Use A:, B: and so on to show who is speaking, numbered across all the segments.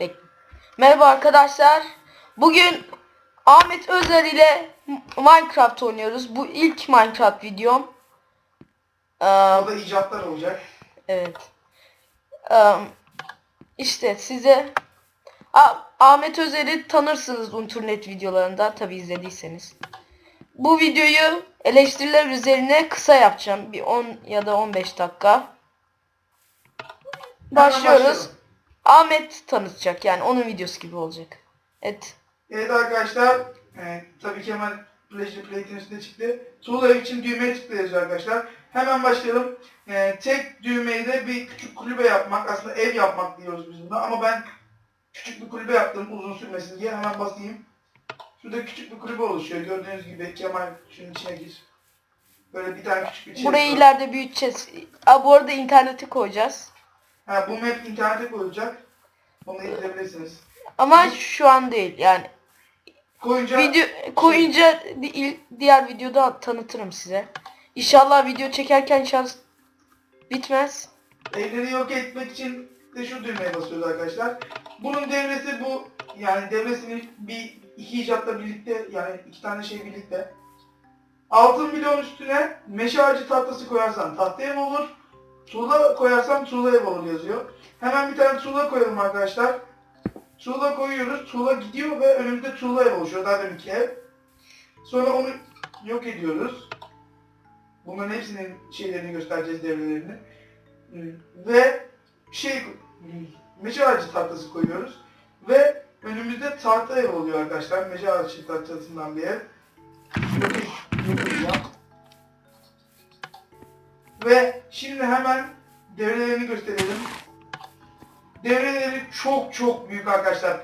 A: Bek Merhaba arkadaşlar. Bugün Ahmet Özer ile Minecraft oynuyoruz. Bu ilk Minecraft videom. Ee,
B: Orada icatlar olacak.
A: evet. Ee, işte size A- Ahmet Özer'i tanırsınız internet videolarında tabi izlediyseniz. Bu videoyu eleştiriler üzerine kısa yapacağım. Bir 10 ya da 15 dakika. Başlıyoruz. Ahmet tanıtacak yani onun videosu gibi olacak. Evet.
B: Evet arkadaşlar, e, tabii ki hemen Pleasure Plate'in üstüne çıktı. Tuğla için düğmeye tıklıyoruz arkadaşlar. Hemen başlayalım. E, tek düğmeyi de bir küçük kulübe yapmak, aslında ev yapmak diyoruz biz buna. Ama ben küçük bir kulübe yaptım uzun sürmesin diye. Hemen basayım. Şurada küçük bir kulübe oluşuyor. Gördüğünüz gibi Kemal şunun içine gir. Böyle bir tane küçük bir chest
A: Burayı
B: var.
A: ileride büyüteceğiz. Aa, bu arada interneti koyacağız.
B: Ha, bu map internete koyulacak. Onu indirebilirsiniz.
A: Ama şu an değil yani.
B: Koyunca
A: Video koyunca di- diğer videoda tanıtırım size. İnşallah video çekerken şans bitmez.
B: Evleri yok etmek için de şu düğmeye basıyoruz arkadaşlar. Bunun devresi bu. Yani devresini bir iki icatla birlikte yani iki tane şey birlikte. Altın bloğun üstüne meşe ağacı tahtası koyarsan tahta ev olur. Tuğla koyarsan tuğla ev olur yazıyor. Hemen bir tane tuğla koyalım arkadaşlar. Tuğla koyuyoruz. Tuğla gidiyor ve önümüzde tuğla ev oluşuyor. Daha deminki ev. Sonra onu yok ediyoruz. Bunların hepsinin şeylerini göstereceğiz devrelerini. Ve şey meşe ağacı tahtası koyuyoruz. Ve önümüzde tahta ev oluyor arkadaşlar. Meşe ağacı tahtasından bir ev. Ve şimdi hemen devrelerini gösterelim. Devreleri çok çok büyük arkadaşlar.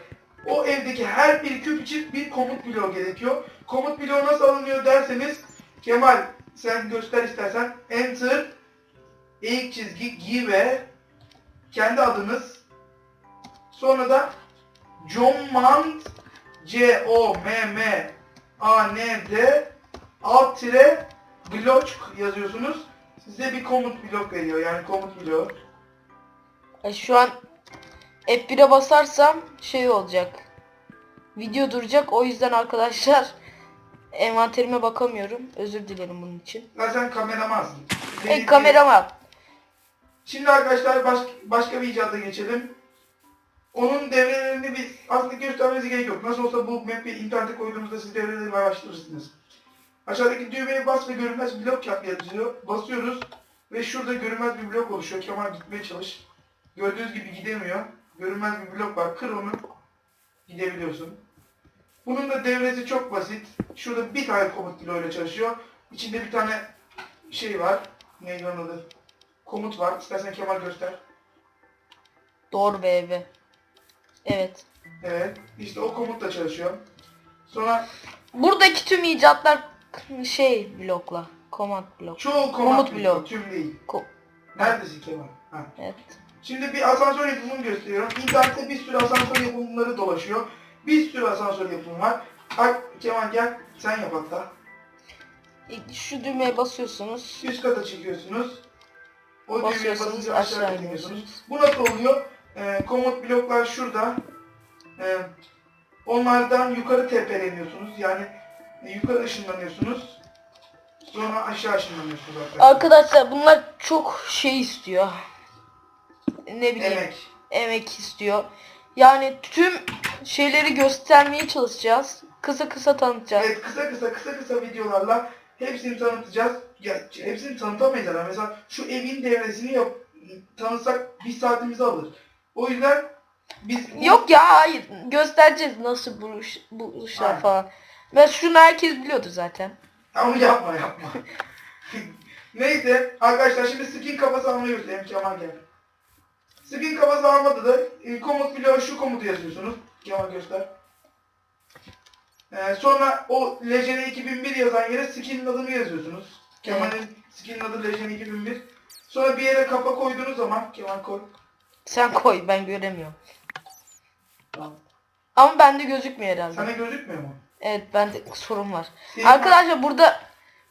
B: O evdeki her bir küp için bir komut bloğu gerekiyor. Komut bloğu nasıl alınıyor derseniz Kemal sen göster istersen enter ilk çizgi give kendi adınız sonra da Command C O M M A N D alt tire block yazıyorsunuz. Size bir komut blok veriyor yani komut bloğu.
A: E, Şu an F1'e basarsam şey olacak. Video duracak. O yüzden arkadaşlar envanterime bakamıyorum. Özür dilerim bunun için.
B: Ya sen kameramansın.
A: E kamerama.
B: Şimdi arkadaşlar baş, başka bir icada geçelim. Onun devrelerini biz aslında göstermenize gerek yok. Nasıl olsa bu map'i internete koyduğumuzda siz devreleri araştırırsınız. Aşağıdaki düğmeye bas ve görünmez blok yap yazıyor. Basıyoruz ve şurada görünmez bir blok oluşuyor. Kemal gitmeye çalış. Gördüğünüz gibi gidemiyor. Görünmez bir blok var. Kır onu. Gidebiliyorsun. Bunun da devresi çok basit. Şurada bir tane komut bloğuyla çalışıyor. İçinde bir tane şey var. Neydi onun adı? Komut var. İstersen Kemal göster.
A: Doğru be eve. Evet.
B: Evet. İşte o komutla çalışıyor. Sonra
A: Buradaki tüm icatlar şey blokla. Command blok.
B: çoğu komut,
A: Komut bloğu.
B: Tüm değil.
A: Ko-
B: Neredesin Kemal? Ha.
A: evet.
B: Şimdi bir asansör yapımını gösteriyorum. İnternette bir sürü asansör yapımları dolaşıyor. Bir sürü asansör yapımı var. Bak Kemal gel. Sen yap hatta.
A: İlk Şu düğmeye basıyorsunuz.
B: Üst kata çıkıyorsunuz. O düğmeye
A: Basıyorsunuz,
B: basınca
A: aşağı
B: aşağı
A: iniyorsunuz.
B: Bu nasıl oluyor? Ee, komut bloklar şurada. Ee, onlardan yukarı tepeleniyorsunuz. Yani e, yukarı ışınlanıyorsunuz. Sonra aşağı ışınlanıyorsunuz arkadaşlar.
A: Arkadaşlar bunlar çok şey istiyor. Ne bileyim.
B: Emek.
A: emek istiyor. Yani tüm şeyleri göstermeye çalışacağız. Kısa kısa tanıtacağız.
B: Evet kısa kısa kısa kısa videolarla hepsini tanıtacağız. Ya hepsini tanıtamayız ama mesela şu evin devresini yap tanıtsak bir saatimizi alır. O yüzden biz
A: Yok ya hayır. Göstereceğiz nasıl buluş, buluşlar
B: Aynen.
A: falan. Ve şunu herkes biliyordu zaten.
B: Ama yapma yapma. Neyse arkadaşlar şimdi skin kafası almayı göstereyim Kemal gel. Skin kafası almadı da e, komut bloğu şu komutu yazıyorsunuz. Kemal göster. Ee, sonra o Legend 2001 yazan yere skinin adını yazıyorsunuz. Kemal'in skinin adı Legend 2001. Sonra bir yere kafa koyduğunuz zaman Kemal koy.
A: Sen koy ben göremiyorum.
B: Tamam.
A: Ama bende gözükmüyor herhalde.
B: Sana gözükmüyor mu?
A: Evet bende sorun var.
B: Senin-
A: Arkadaşlar burada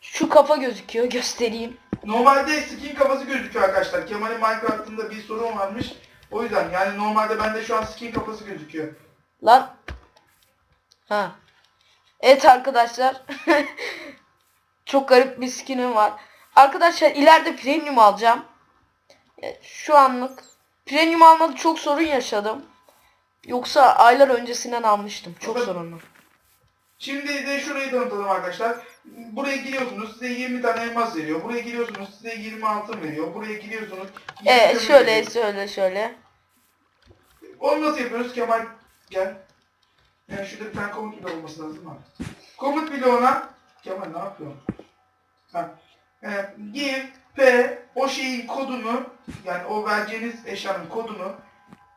A: şu kafa gözüküyor. Göstereyim.
B: Normalde skin kafası gözüküyor arkadaşlar. Kemal'in Minecraft'ında bir sorun varmış. O yüzden yani normalde bende şu an skin kafası gözüküyor.
A: Lan. Ha. Evet arkadaşlar. Çok garip bir skinim var. Arkadaşlar ileride premium alacağım. E, Şu anlık premium almada çok sorun yaşadım. Yoksa aylar öncesinden almıştım. Çok sorunlu.
B: Şimdi de şurayı tanıtalım arkadaşlar. Buraya giriyorsunuz size 20 tane elmas veriyor. Buraya giriyorsunuz size 20 altın veriyor. Buraya giriyorsunuz 20
A: Evet şöyle
B: veriyor.
A: şöyle şöyle.
B: Onu nasıl yapıyoruz Kemal? Gel. Yani şurada bir tane komut bloğu olması lazım ama. Komut bloğuna Kemal ne yapıyorsun? Ha. E, give P o şeyin kodunu yani o vereceğiniz eşyanın kodunu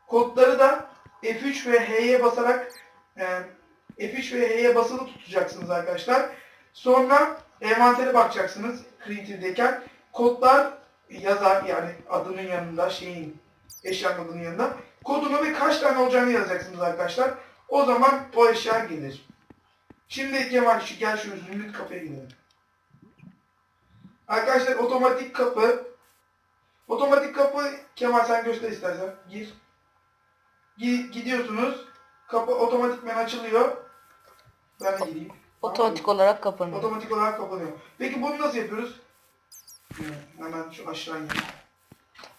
B: kodları da F3 ve H'ye basarak e, F3 ve H'ye basılı tutacaksınız arkadaşlar. Sonra envantere bakacaksınız Creative'deyken. Kodlar yazar yani adının yanında şeyin eşyanın adının yanında. Kodunu ve kaç tane olacağını yazacaksınız arkadaşlar. O zaman o eşya gelir. Şimdi Kemal şu, gel şu zümrüt kapıya gidelim. Arkadaşlar otomatik kapı. Otomatik kapı Kemal sen göster istersen. Gir. Gi- gidiyorsunuz. Kapı otomatikmen açılıyor. Ben de gireyim.
A: Otomatik olarak kapanıyor.
B: Otomatik olarak kapanıyor. Peki bunu nasıl yapıyoruz? Hemen şu aşağı inelim.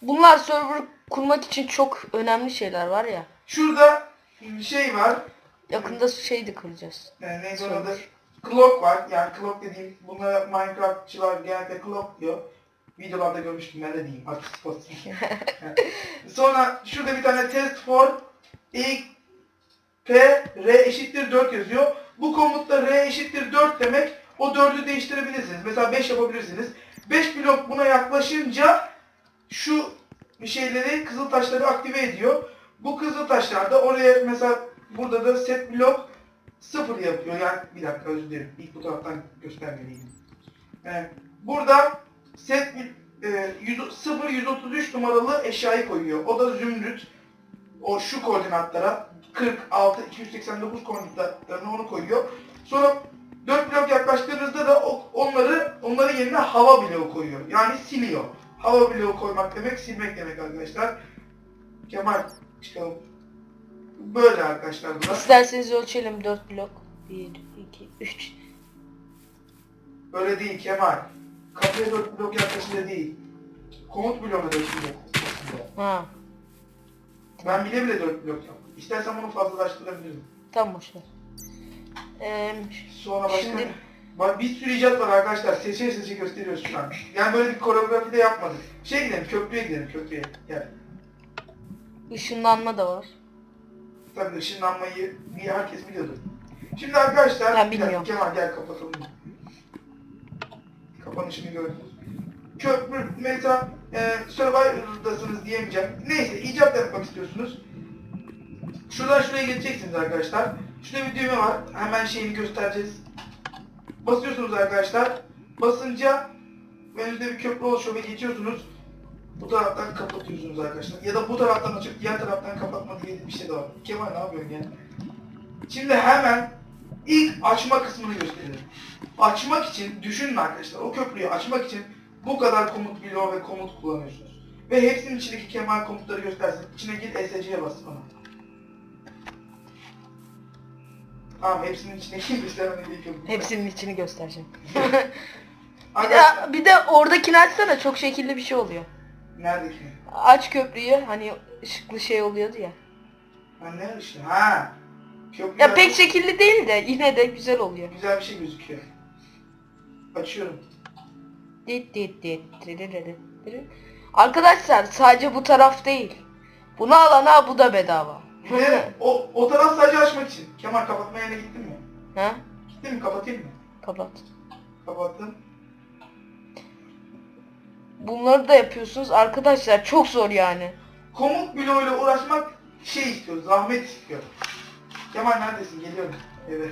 A: Bunlar server kurmak için çok önemli şeyler var ya.
B: Şurada şey var.
A: Yakında şey de kuracağız.
B: Yani onun
A: Server.
B: adı? Clock var. Yani clock dediğim bunlara Minecraftçılar genelde clock diyor. Videolarda görmüştüm ben de diyeyim. Olsun. Sonra şurada bir tane test for i p r eşittir 4 yazıyor. Bu komutta r eşittir 4 demek. O 4'ü değiştirebilirsiniz. Mesela 5 yapabilirsiniz. 5 blok buna yaklaşınca şu şeyleri kızıl taşları aktive ediyor. Bu kızıl taşlar da oraya mesela burada da set blok 0 yapıyor. Yani bir dakika özür dilerim. İlk bu taraftan göstermeliydim. Ee, burada set e, 100 0 133 numaralı eşyayı koyuyor. O da zümrüt. O şu koordinatlara 46 289 koordinatlarına onu koyuyor. Sonra 4 blok yaklaştığınızda da onları onların yerine hava bloğu koyuyor. Yani siliyor. Hava bloğu koymak demek silmek demek arkadaşlar. Kemal çıkalım. Böyle arkadaşlar burası.
A: İsterseniz ölçelim 4 blok. 1, 2, 3.
B: Öyle değil Kemal. Kapıya 4 blok yaklaşınca değil. Komut bloğuna 4 blok.
A: Ha.
B: Ben bile bile 4 blok yaptım. İstersen bunu fazlalaştırabilirim.
A: Tam boş ver. Eee,
B: Sonra başka
A: Şimdi-?
B: Bak bir sürü icat var arkadaşlar. Seçe seçe gösteriyoruz şu an. Yani böyle bir koreografi de yapmadık. Şey gidelim köprüye gidelim köprüye. Gel.
A: ışınlanma da var.
B: Tabii ışınlanmayı bir herkes biliyordu. Şimdi arkadaşlar
A: Ben bilmiyorum.
B: Kemal gel kapatalım. Kapanışını gördünüz. Köprü mesela e, Survivor'dasınız diyemeyeceğim. Neyse icat yapmak istiyorsunuz. Şuradan şuraya geçeceksiniz arkadaşlar. Şurada bir düğme var. Hemen şeyini göstereceğiz. Basıyorsunuz arkadaşlar. Basınca önünüzde bir köprü oluşuyor ve geçiyorsunuz. Bu taraftan kapatıyorsunuz arkadaşlar. Ya da bu taraftan açıp diğer taraftan kapatma diye bir şey de var. Kemal ne yapıyorsun ya? Şimdi hemen ilk açma kısmını gösterelim. Açmak için düşünün arkadaşlar. O köprüyü açmak için bu kadar komut bloğu ve komut kullanıyorsunuz. Ve hepsinin içindeki kemal komutları göstersin. İçine git ESC'ye bas bana. Tamam hepsinin göstermene gerek yok.
A: Hepsinin içini göstereceğim. Bir
B: Arkadaşlar,
A: de, bir de oradakini açsana çok şekilli bir şey oluyor.
B: nerede ki?
A: Aç köprüyü hani ışıklı şey oluyordu ya.
B: Ha ne ışığı? Ha. Köprü
A: Ya pek şekilli değil de yine de güzel oluyor.
B: güzel bir şey gözüküyor. Açıyorum.
A: Dit dit dit. Arkadaşlar sadece bu taraf değil. Bunu alana bu da bedava.
B: De o, o taraf sadece açmak için. Kemal kapatma yerine gittin mi?
A: ha?
B: Gittin mi? Kapatayım mı?
A: Kapat.
B: Kapattım.
A: Bunları da yapıyorsunuz arkadaşlar çok zor yani.
B: Komut bloğuyla uğraşmak şey istiyor, zahmet istiyor. Kemal neredesin? Geliyorum eve.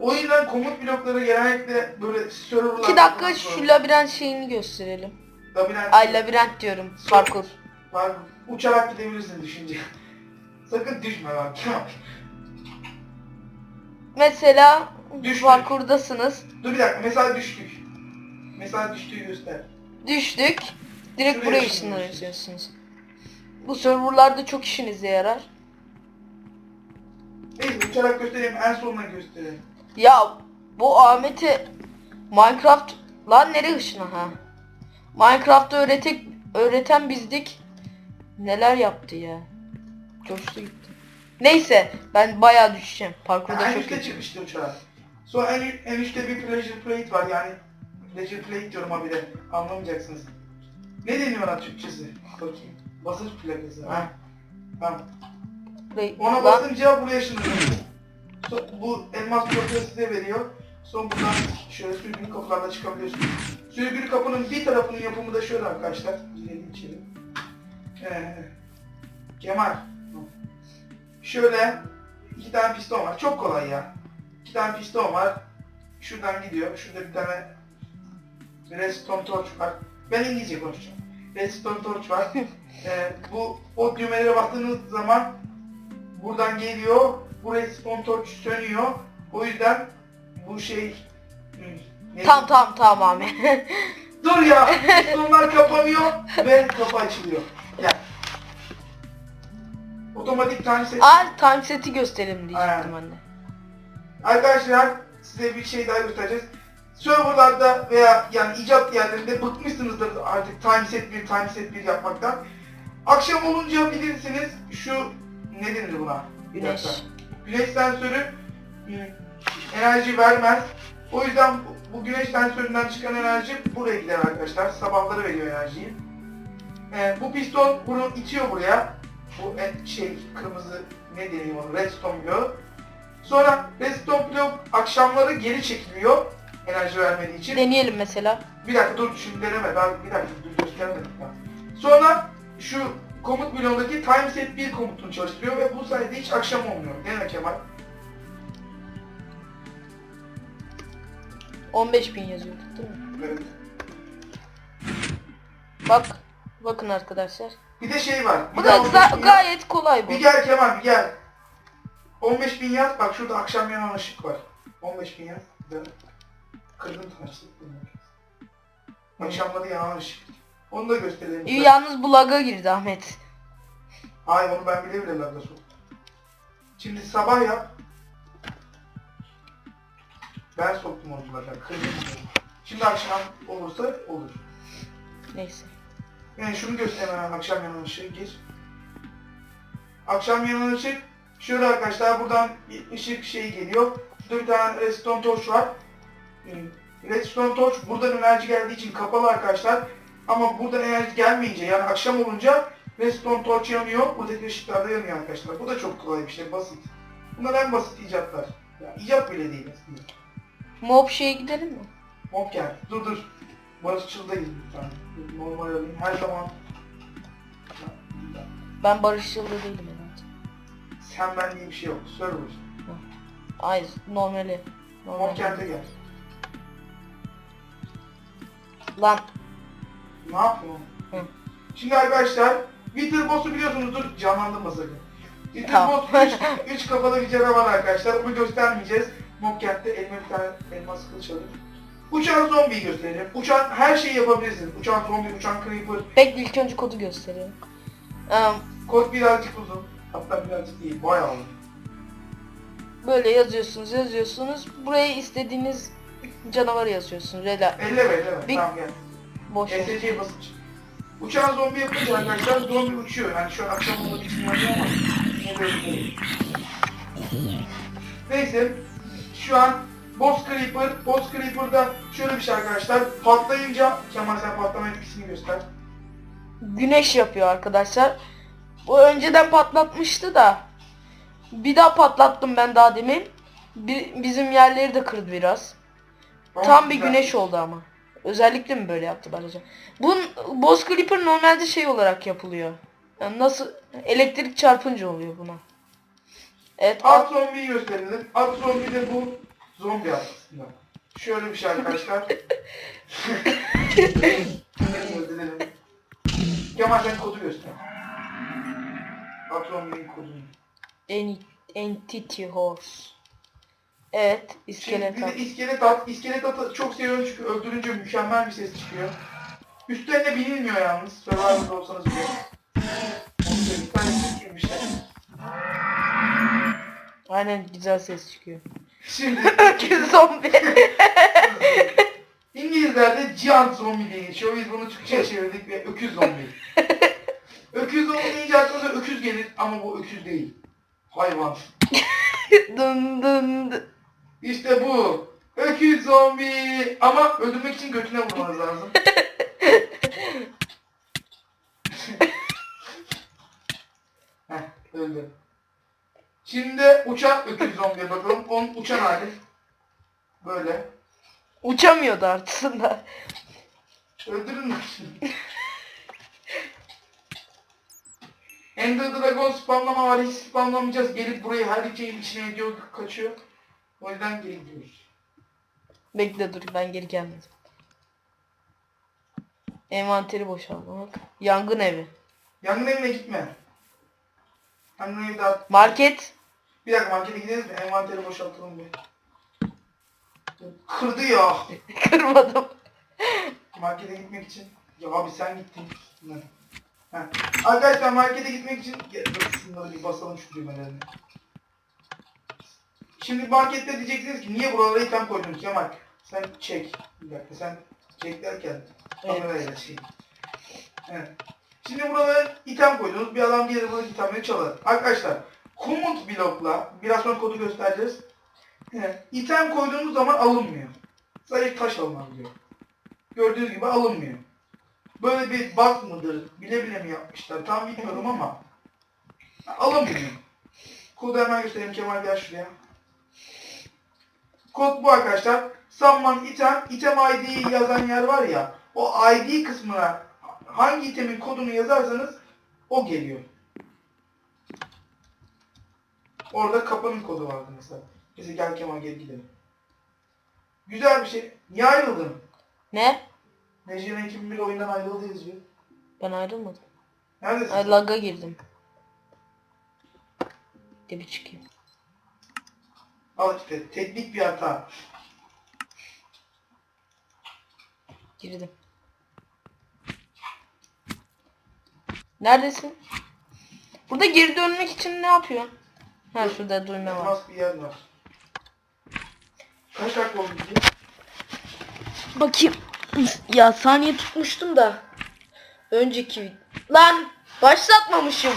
B: O yüzden komut blokları genellikle böyle serverlar...
A: 2 dakika şu labirent şeyini gösterelim.
B: Labirent
A: Ay labirent diyorum. Parkur.
B: var. Uçarak gidebilirsin düşünce. Sakın düşme bak.
A: Mesela
B: Düştük.
A: parkurdasınız.
B: Dur bir dakika mesela düştük. Mesela düştüğü göster.
A: Düştük. Direkt
B: Şuraya
A: buraya ışınlanıyorsunuz. Bu serverlarda çok işinize yarar.
B: Neyse uçarak göstereyim en sonuna göstereyim.
A: Ya bu Ahmet'e Minecraft lan nereye ışına ha? Minecraft'ı öğretek öğreten bizdik. Neler yaptı ya? Coştu gitti. Neyse ben bayağı düşeceğim. Parkurda
B: en
A: çok
B: üstte
A: kötü.
B: çıkmıştı uçağa. Sonra en, en üstte bir pleasure plate var yani. Pleasure plate diyorum abi de anlamayacaksınız. Ne deniyor ona Türkçesi? Bakayım. Basınç plakası. Ha. Tamam. Ona
A: lan-
B: basınca buraya ışınlanıyor. So- bu elmas blokları size veriyor. Son buradan şöyle sürgülü kapılarla çıkabiliyorsunuz. Sürgülü kapının bir tarafının yapımı da şöyle arkadaşlar. Girelim içeri. Ee, Kemal. Şöyle iki tane piston var. Çok kolay ya. İki tane piston var. Şuradan gidiyor. Şurada bir tane redstone torch var. Ben İngilizce konuşacağım. Redstone torch var. Ee, bu o düğmelere bastığınız zaman buradan geliyor. Bu redstone torch sönüyor. O yüzden bu şey ne-
A: Tamam tamam tamam Ahmet.
B: Dur ya. Pistonlar kapanıyor ve kapı açılıyor. Gel. Otomatik time set.
A: Aa time seti gösterelim diyecektim
B: Aynen.
A: de.
B: Arkadaşlar size bir şey daha göstereceğiz. Serverlarda veya yani icat yerlerinde bıkmışsınızdır artık time set 1, time set 1 yapmaktan. Akşam olunca bilirsiniz şu ne denir buna? Bir
A: Güneş.
B: dakika. Güneş sensörü enerji vermez. O yüzden bu, güneş sensöründen çıkan enerji buraya gider arkadaşlar. Sabahları veriyor enerjiyi. Ee, bu piston bunu itiyor buraya. Bu en- şey kırmızı ne deniyor onu? Redstone bloğu. Sonra redstone blok akşamları geri çekiliyor enerji vermediği için.
A: Deneyelim mesela.
B: Bir dakika dur şimdi deneme daha bir dakika dur göstermedik daha. Sonra şu komut bloğundaki time set 1 komutunu çalıştırıyor ve bu sayede hiç akşam olmuyor. Dene Kemal.
A: 15.000 yazıyorduk değil mi?
B: Evet.
A: Bak. Bakın arkadaşlar.
B: Bir de şey var.
A: Bu
B: Bir
A: da
B: de
A: ga-
B: 15 bin yaz-
A: gayet kolay bu.
B: Bir gel Kemal bir gel. 15 bin yaz. Bak şurada akşam yanan ışık var. 15 bin yaz. Dön. Kırdın taşlık. Akşamları yanan ışık. Onu da gösterelim.
A: İyi, Yalnız bu lag'a girdi Ahmet.
B: Hayır onu ben bile bile soktum. Şimdi sabah yap. Ben soktum onu onu. Şimdi akşam olursa olur.
A: Neyse.
B: Yani şunu göster hemen akşam yanan ışığı gir. Akşam yanan ışık şöyle arkadaşlar buradan bir ışık şeyi geliyor. Burada bir tane redstone torch var. Hmm, Redstone torch buradan enerji geldiği için kapalı arkadaşlar. Ama buradan enerji gelmeyince yani akşam olunca redstone torch yanıyor. Buradaki ışıklar da yanıyor arkadaşlar. Bu da çok kolay bir şey basit. Bunlar en basit icatlar. Ya, icat bile değil aslında.
A: Mob şeye gidelim mi?
B: Mob gel. Dur dur. Barışçıldayız lütfen. Normal alayım. Her zaman
A: Ben barışçıl da değilim herhalde.
B: Sen ben diye bir şey yok. Server.
A: Hayır normali. Normal.
B: Mobkent'e gel.
A: Lan
B: Ne yapıyorsun?
A: Hı.
B: Şimdi arkadaşlar Wither Boss'u biliyorsunuzdur. Canlandırma sakın. Wither
A: Tamam.
B: Boss 3 kafalı bir canavar arkadaşlar. Bunu göstermeyeceğiz. Mobkent'te elime bir tane elmas kılıç alır. Uçan zombiyi gösterelim. Uçan her şeyi yapabilirsin. Uçan zombi, uçan creeper.
A: bekle ilk önce kodu göstereyim. Em,
B: Kod birazcık uzun. Hatta birazcık değil. Bayağı uzun.
A: böyle yazıyorsunuz yazıyorsunuz. Buraya istediğiniz canavarı yazıyorsunuz. Rela
B: Elleme elleme.
A: Bir-
B: Tamam gel.
A: Boş ver.
B: SC'ye basınç. Uçan zombi yapınca arkadaşlar zombi uçuyor. Yani şu an akşam olduğu için yanıyor ama yine de öyle. Neyse şu an Boss Creeper, Boss Creeper'da şöyle bir şey arkadaşlar. Patlayınca Kemal sen patlama etkisini göster.
A: Güneş yapıyor arkadaşlar. Bu önceden patlatmıştı da. Bir daha patlattım ben daha demin. Bir, bizim yerleri de kırdı biraz. Tam bir
B: güzel.
A: güneş oldu ama. Özellikle mi böyle yaptılar acaba? Bu Boss Clipper normalde şey olarak yapılıyor. Yani nasıl elektrik çarpınca oluyor buna. Evet.
B: At zombiyi gösterelim. At zombi de bu zombi aslında. Şöyle bir şey arkadaşlar. Kemal sen kodu göster. At zombinin kodunu.
A: En- Entity Horse. Evet, iskelet
B: Şimdi bir
A: at.
B: iskelet atı çok seviyorum çünkü öldürünce mükemmel bir ses çıkıyor. Üstlerine binilmiyor yalnız. Survivor'da olsanız bile. Bir tane sürmüşler.
A: Aynen güzel ses çıkıyor.
B: Şimdi
A: Çünkü zombi.
B: İngilizlerde giant zombi diye geçiyor. Biz bunu Türkçe'ye çevirdik ve öküz zombi. öküz zombi deyince aklınıza öküz gelir ama bu öküz değil. Hayvan.
A: dın dın dın.
B: İşte bu. Öküz zombi. Ama öldürmek için götüne vurmanız lazım. Heh, öldü. Şimdi uçan öküz zombiye bakalım. Onun uçan hali. Böyle.
A: Uçamıyordu aslında.
B: Öldürün mü? Ender Dragon spamlama var. Hiç spamlamayacağız. Gelip burayı her şeyin içine ediyor, kaçıyor. O yüzden geri gidiyoruz.
A: Bekle dur ben geri gelmedim. Envanteri boşaltmak. Yangın evi.
B: Yangın evine gitme. Yangın evi daha...
A: Market.
B: Bir dakika markete gideriz de envanteri boşaltalım bir. Kırdı ya.
A: Kırmadım.
B: Markete gitmek için. Ya abi sen gittin. Heh. Arkadaşlar markete gitmek için Ya, dur şunları bir basalım şu düğmelerini. Şimdi markette diyeceksiniz ki niye buralara item koydun Kemal? Sen çek. Bir dakika sen çek derken
A: Evet.
B: kamerayla çek. Evet. Şimdi buralara item koydunuz. Bir adam gelir burada itemleri çalar. Arkadaşlar komut blokla biraz sonra kodu göstereceğiz. Evet. İtem koyduğunuz zaman alınmıyor. Sadece taş alınabiliyor. Gördüğünüz gibi alınmıyor. Böyle bir bug mıdır? Bile bile mi yapmışlar? Tam bilmiyorum ama alınmıyor. Kodu hemen göstereyim Kemal gel şuraya. Kod bu arkadaşlar. Summon item, item ID yazan yer var ya. O ID kısmına hangi itemin kodunu yazarsanız o geliyor. Orada kapının kodu vardı mesela. Bizi gel Kemal gel gidelim. Güzel bir şey. Niye ayrıldın?
A: Ne?
B: Necine 2001 oyundan ayrıldı yazıyor.
A: Ben ayrılmadım.
B: Neredesin?
A: Ay lag'a girdim. De bir çıkayım.
B: Al işte teknik bir hata.
A: Girdim. Neredesin? Burada geri dönmek için ne yapıyorsun? Ha şurada duyma var.
B: Elmas bir yer var. Kaç dakika oldu ki?
A: Bakayım. Ya saniye tutmuştum da. Önceki Lan başlatmamışım.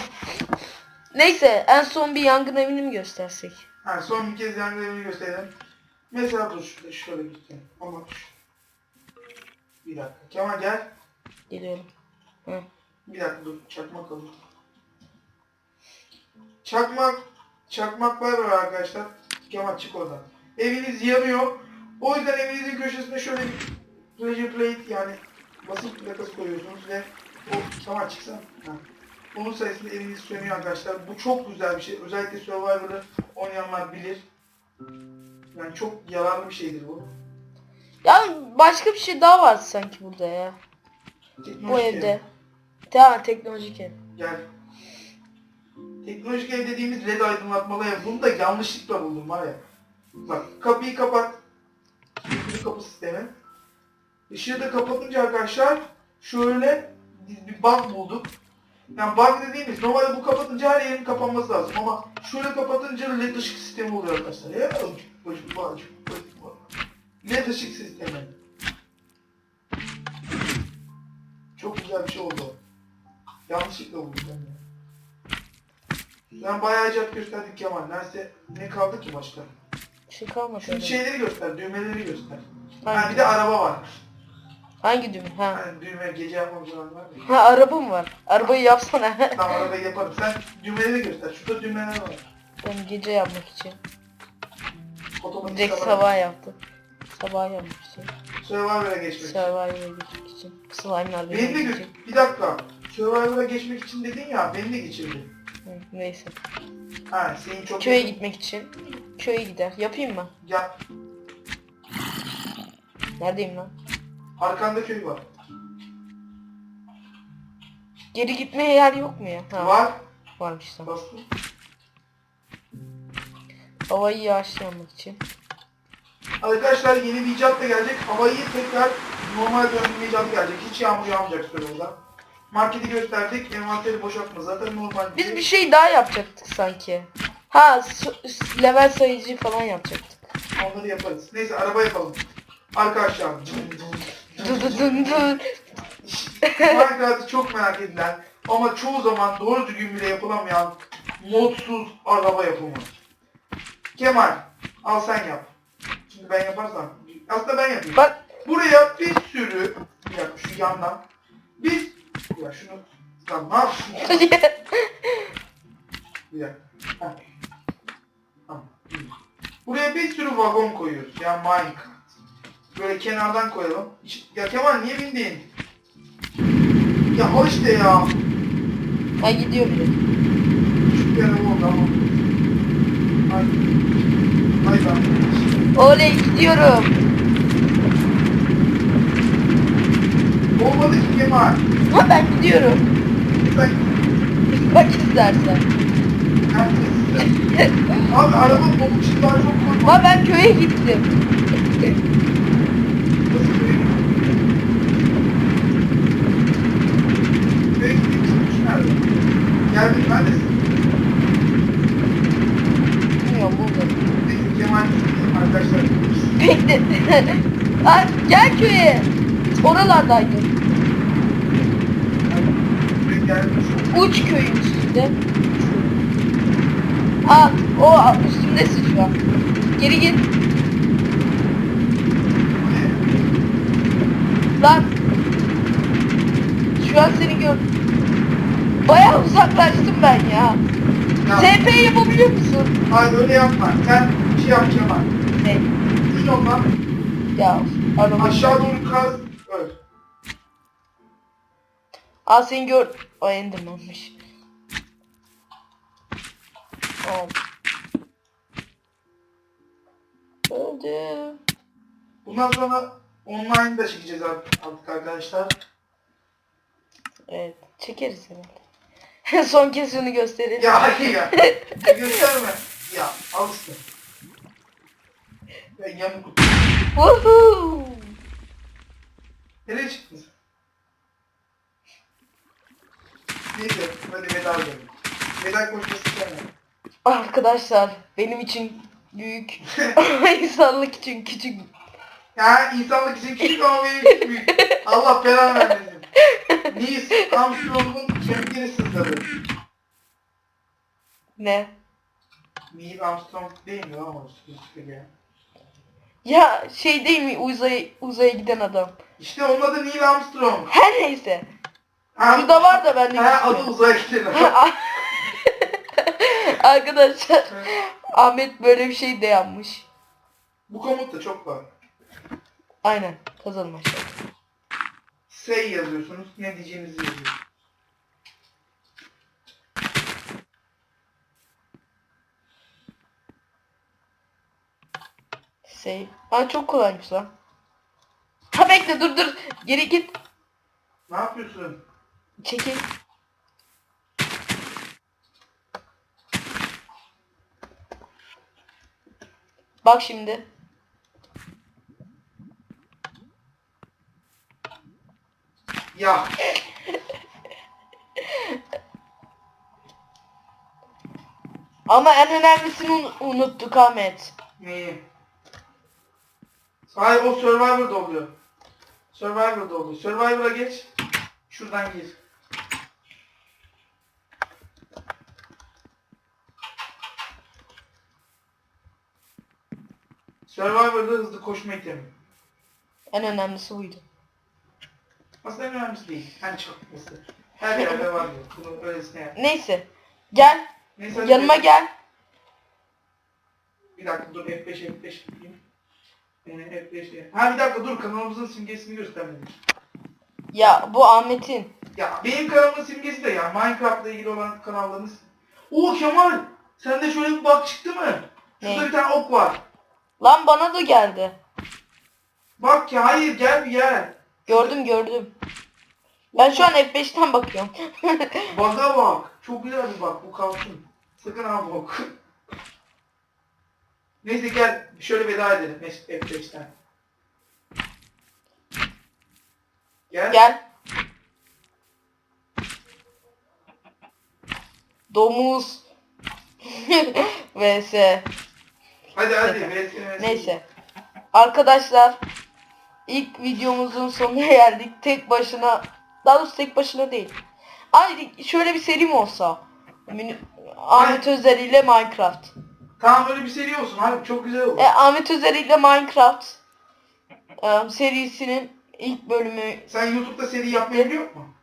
A: Neyse en son bir yangın evini mi göstersek?
B: Ha, son bir kez yangın evini gösterelim. Mesela dur şöyle, şöyle göstereyim. Ama bir dakika. Kemal gel.
A: Geliyorum. Hı.
B: Bir dakika dur. Çakmak alalım. Çakmak. Çakmaklar var arkadaşlar. Kemal çık oradan. Eviniz yanıyor. O yüzden evinizin köşesine şöyle bir pleasure plate yani basınç plakası koyuyorsunuz ve o Kemal çıksana. Ha. Onun sayesinde eviniz sönüyor arkadaşlar. Bu çok güzel bir şey. Özellikle Survivor'ı oynayanlar bilir. Yani çok yararlı bir şeydir bu.
A: Ya başka bir şey daha var sanki burada ya. Bu
B: Teknolojik ev.
A: evde. Tamam teknolojik ev.
B: Gel. Teknolojik ev dediğimiz led aydınlatmalı ev. Bunu da yanlışlıkla buldum var ya. Bak kapıyı kapat. Bir kapı sistemi. Işığı da kapatınca arkadaşlar şöyle bir bug bulduk. Yani bug dediğimiz normalde bu kapatınca her yerin kapanması lazım ama şöyle kapatınca led ışık sistemi oluyor arkadaşlar. Ya bacık bacık bacık. Led ışık sistemi. Çok güzel bir şey oldu. Yanlışlıkla ben de. Ben bayağı icat gösterdik Kemal. Neredeyse ne kaldı ki başka?
A: Bir şey kalmadı.
B: Şu
A: öyle.
B: şeyleri göster, düğmeleri göster. Ha, bir de araba var.
A: Hangi düğme? Ha.
B: Düğme gece yapmamız var var ya.
A: Ha araba mı var? Arabayı yapsana.
B: Tamam arabayı yaparım. Sen düğmeleri göster. Şurada düğmeler var.
A: ben gece yapmak için.
B: Otomatik
A: Direkt
B: sabah.
A: yaptım. Sabah yapmıştım.
B: Survivor'a geçmek için.
A: Survivor'a geçmek için. Slime'lar
B: Beni de gö- Bir dakika. Survivor'a geçmek için dedin ya, beni de geçirdi.
A: Neyse.
B: Ha, senin çok...
A: Köye gitmek için. Köye gider. Yapayım mı?
B: Ya,
A: Neredeyim lan?
B: Arkanda köy var.
A: Geri gitmeye yer yok mu ya? Ha,
B: Var.
A: Varmış tamam.
B: Bastım.
A: Havayı yağışlamak için.
B: Arkadaşlar yeni bir icat da gelecek. Havayı tekrar normal döndürme icadı gelecek. Hiç yağmur yağmayacak sırada. Marketi gösterdik. Envanteri boşaltma. Zaten normal
A: Biz bir şey daha yapacaktık sanki. Ha s- s- level sayıcı falan yapacaktık.
B: Onları yaparız. Neyse araba yapalım. Arkadaşlar.
A: Dın dı.
B: Minecraft'ı çok merak edilen ama çoğu zaman doğru düzgün bile yapılamayan modsuz araba yapımı. Kemal al sen yap. Şimdi ben yaparsam aslında ben yapayım.
A: Bak
B: Buraya bir sürü bir dakika şu yandan biz ya şunu lan ne yapıyorsun? Bir dakika. Buraya bir sürü vagon koyuyoruz. Yani Minecraft. Böyle kenardan koyalım. Ya Kemal niye bindin? Ya al işte ya.
A: ha gidiyor bile.
B: Küçük bir araba oldu ama. Ay. Ay ben.
A: Oley gidiyorum.
B: Olmadı ki Kemal.
A: Ha ben gidiyorum.
B: Sen
A: Bak istersen.
B: Abi araba çıkar çok korkma.
A: Ha ben köye gittim.
B: Nasıl böyle? Köye gittik çıkmış nerede? Geldik neredesin?
A: Bilmiyorum buldum.
B: Neyse Kemal arkadaşlar.
A: Lan gel köye. Oralardaydım.
B: Buraya gelmiş.
A: Uç köyün üstünde. Aa, o üstündesin şu an. Geri git. Lan. Şu an seni gör. Bayağı uzaklaştım ben ya.
B: Ya,
A: TP yapabiliyor musun?
B: hayır öyle yapma. Sen bir şey yap Kemal.
A: Ne?
B: Düz ol lan.
A: Ya araba.
B: Aşağı doğru kaz. Öl.
A: Aa seni gör. O Enderman'mış. Tamam. Öldü.
B: Bundan sonra online da çekeceğiz artık arkadaşlar.
A: Evet. Çekeriz herhalde. Son kez şunu gösterelim.
B: Ya hayır ya. Gösterme. Ya al işte. Ya yamuk.
A: Woohoo!
B: Nereye çıktın? Neyse hadi veda edelim. Veda koşması gelme.
A: Arkadaşlar benim için büyük ama insanlık için küçük.
B: Ya insanlık için küçük ama benim için büyük. Allah belanı vermesin. Neil Armstrong'un kemikleri sızladı.
A: Ne?
B: Neil Armstrong değil mi lan o ya?
A: Ya şey değil mi uzaya, uzaya giden adam.
B: İşte onun adı Neil Armstrong.
A: Her neyse.
B: Ha,
A: Şurada var da bende
B: Ha adı uzaya giden.
A: Arkadaşlar Ahmet böyle bir şey de yapmış.
B: Bu komut da çok var.
A: Aynen kazanım aşağı.
B: Say yazıyorsunuz. Ne diyeceğinizi yazıyorsunuz.
A: Save. Aa çok kolaymış lan. Ha bekle dur dur. Geri git.
B: Ne yapıyorsun?
A: Çekil. Bak şimdi.
B: Ya
A: Ama en önemlisini un- unuttuk Ahmet.
B: neyi? Hayır o Survivor'da oluyor. Survivor'da oluyor. Survivor'a geç. Şuradan gir. Survivor'da hızlı koşma itemi.
A: En önemlisi buydu.
B: Aslında en önemlisi değil. En çabuklısı. Her yerde var bu. Bunu öylesine yap.
A: Neyse. Gel.
B: Neyse,
A: Yanıma gel.
B: Bir dakika dur F5 F5 yapayım. Ee, F5 ya. Ha bir dakika dur kanalımızın simgesini göstermedik.
A: Ya bu Ahmet'in.
B: Ya benim kanalımın simgesi de ya Minecraft'la ilgili olan kanallarınız. Oo Kemal! Sende şöyle bir bak çıktı mı? Şurada
A: Ne?
B: bir tane ok var.
A: Lan bana da geldi.
B: Bak ya hayır gel bir gel.
A: Gördüm gördüm. Ben şu an F5'ten bakıyorum.
B: Baga bak. Çok güzel bir bak bu kalsın. Sakın alma ok. Neyse gel şöyle veda edelim F5'ten. Gel.
A: Gel. Domuz. vs.
B: Hadi hadi. VS, VS.
A: Neyse. Arkadaşlar ilk videomuzun sonuna geldik. Tek başına daha doğrusu tek başına değil. Ay şöyle bir seri mi olsa? Ahmet Özer ile Minecraft.
B: Tamam böyle bir seri olsun abi çok güzel olur.
A: E, Ahmet Özer ile Minecraft e, serisinin ilk bölümü
B: Sen YouTube'da seri yapmayı biliyor musun?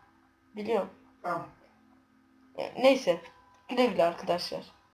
A: biliyorum.
B: Tamam.
A: E, Neyse. Güle güle arkadaşlar.